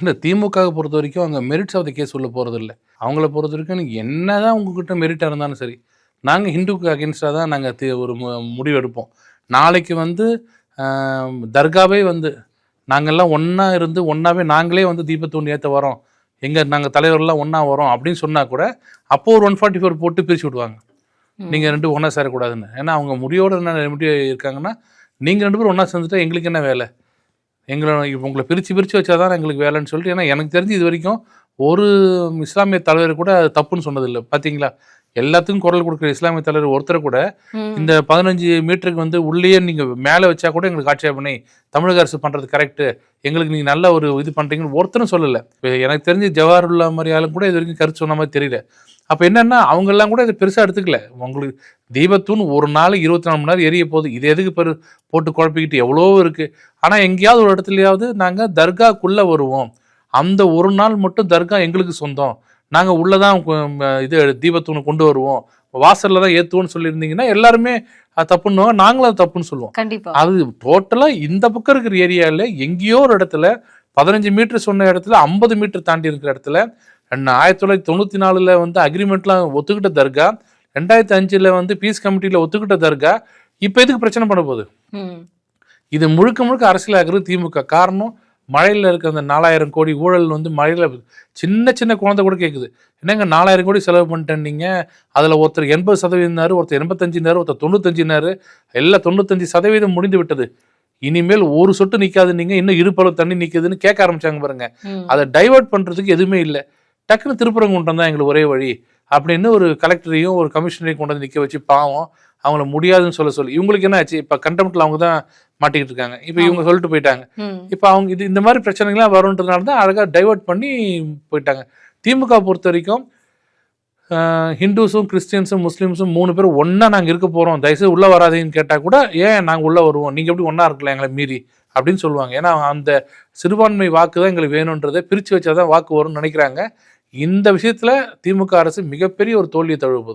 இல்லை திமுகவை பொறுத்த வரைக்கும் அவங்க மெரிட்ஸ் ஆஃப் த கேஸ் உள்ள போகிறது இல்லை அவங்கள பொறுத்த வரைக்கும் நீங்க என்னதான் உங்ககிட்ட மெரிட்டாக இருந்தாலும் சரி நாங்கள் ஹிந்துக்கு அகேன்ஸ்டாக தான் நாங்கள் ஒரு முடிவு எடுப்போம். நாளைக்கு வந்து தர்காவே வந்து நாங்கள்லாம் ஒன்றா இருந்து ஒன்றாவே நாங்களே வந்து தீபத்தூண் ஏற்ற வரோம். எங்கள் நாங்கள் தலைவர்லாம் ஒன்றா வரோம் அப்படின்னு சொன்னால் கூட அப்போ ஒரு ஒன் ஃபார்ட்டி ஃபோர் போட்டு பிரித்து விடுவாங்க. நீங்கள் ரெண்டு ஒன்றா சேரக்கூடாதுன்னு. ஏன்னா அவங்க முடியோட என்ன எப்படி இருக்காங்கன்னா நீங்கள் ரெண்டு பேரும் ஒன்றா சேர்ந்துட்டா எங்களுக்கு என்ன வேலை? எங்களை இப்போ உங்களை பிரித்து பிரித்து வச்சாதான் எங்களுக்கு வேலைன்னு சொல்லிட்டு ஏன்னா எனக்கு தெரிஞ்சு இது வரைக்கும் ஒரு இஸ்லாமிய தலைவர் கூட தப்புன்னு சொன்னதில்லை. பார்த்தீங்களா எல்லாத்துக்கும் குரல் கொடுக்குற இஸ்லாமிய தலைவர் ஒருத்தரை கூட. இந்த பதினஞ்சு மீட்டருக்கு வந்து உள்ளேயே நீங்கள் மேலே வச்சா கூட எங்களுக்கு ஆட்சேபனை தமிழக அரசு பண்ணுறது கரெக்டு எங்களுக்கு நீங்கள் நல்ல ஒரு இது பண்ணுறீங்கன்னு ஒருத்தரும் சொல்லலை. எனக்கு தெரிஞ்சு ஜவஹர்லா மாதிரி ஆளும் கூட இது வரைக்கும் கருத்து சொன்ன மாதிரி தெரியல. அப்போ என்னன்னா அவங்கெல்லாம் கூட இதை பெருசாக எடுத்துக்கல. உங்களுக்கு தீபத்தூண் ஒரு நாள் இருபத்தி நாலு மணி நேரம் எரிய போகுது. இது எதுக்கு பெரு போட்டு குழப்பிக்கிட்டு எவ்வளோ இருக்குது ஆனால் எங்கேயாவது ஒரு இடத்துலையாவது நாங்கள் தர்காக்குள்ளே வருவோம். அந்த ஒரு நாள் மட்டும் தர்கா எங்களுக்கு சொந்தம். நாங்கள் உள்ளே தான் இது தீபத்தூணை கொண்டு வருவோம். வாசலில் தான் ஏற்றுவோம்னு சொல்லியிருந்தீங்கன்னா எல்லாருமே தப்புன்னுவாங்க நாங்களும் அது தப்புன்னு சொல்லுவோம். கண்டிப்பா. அது டோட்டலாக இந்த பக்கம் இருக்கிற ஏரியாவில் எங்கேயோ ஒரு இடத்துல பதினஞ்சு மீட்டர் சொன்ன இடத்துல ஐம்பது மீட்டர் தாண்டி இருக்கிற இடத்துல ரெண்டு ஆயிரத்தி தொள்ளாயிரத்தி தொண்ணூற்றி நாலில் வந்து அக்ரிமெண்ட்லாம் ஒத்துக்கிட்ட தர்கா ரெண்டாயிரத்தி அஞ்சில் வந்து பீஸ் கமிட்டியில் ஒத்துக்கிட்ட தர்கா இப்போ எதுக்கு பிரச்சனை பண்ண போகுது. இது முழுக்க முழுக்க அரசியலாகிறது திமுக. காரணம் மழையில் இருக்க அந்த நாலாயிரம் கோடி ஊழல் வந்து மழையில் சின்ன சின்ன குழந்தை கூட கேட்குது என்னங்க நாலாயிரம் கோடி செலவு பண்ணிட்டேன்னீங்க? அதில் ஒருத்தர் எண்பது சதவீதம்னாரு ஒருத்தர் எண்பத்தஞ்சுனாரு ஒருத்தர் தொண்ணூத்தஞ்சுனாரு. எல்லாம் தொண்ணூத்தஞ்சு சதவீதம் முடிந்து விட்டது. இனிமேல் ஒரு சொட்டு நிற்காது நீங்கள் இன்னும் இருப்பளவு தண்ணி நிற்குதுன்னு கேட்க ஆரம்பிச்சாங்க பாருங்க. அதை டைவர்ட் பண்ணுறதுக்கு எதுவுமே இல்லை. டக்குன்னு திருப்பரங்குன்றம் தான் எங்களுக்கு ஒரே வழி. அப்படின்னு ஒரு கலெக்டரையும் ஒரு கமிஷனரையும் கொண்டு வந்து நிற்க வச்சு பாவம். அவங்கள முடியாதுன்னு சொல்ல சொல்லி. இவங்களுக்கு என்ன ஆச்சு? இப்போ கண்டெம்ட்ல அவங்க தான் மாட்டிக்கிட்டு இருக்காங்க. இப்போ இவங்க சொல்லிட்டு போயிட்டாங்க. இப்போ அவங்க இது இந்த மாதிரி பிரச்சனைகள்லாம் வரும்ன்றதுனால தான் அழகாக டைவர்ட் பண்ணி போயிட்டாங்க. திமுக பொறுத்த வரைக்கும் ஹிந்துஸும் கிறிஸ்டியன்ஸும் முஸ்லீம்ஸும் மூணு பேரும் ஒன்றா நாங்கள் இருக்க போகிறோம் தயவுசெய்து உள்ளே வராதீங்கன்னு கேட்டால் கூட ஏன் நாங்கள் உள்ளே வருவோம்? நீங்கள் எப்படி ஒன்றா இருக்கலாம் எங்களை மீறி? அப்படின்னு சொல்லுவாங்க. ஏன்னா அந்த சிறுபான்மை வாக்கு தான் எங்களுக்கு வேணுன்றதை பிரித்து வச்சா தான் வாக்கு வரும்னு நினைக்கிறாங்க. இந்த விஷயத்தில் திமுக அரசு மிகப்பெரிய ஒரு தோல்வியை தழுவுது.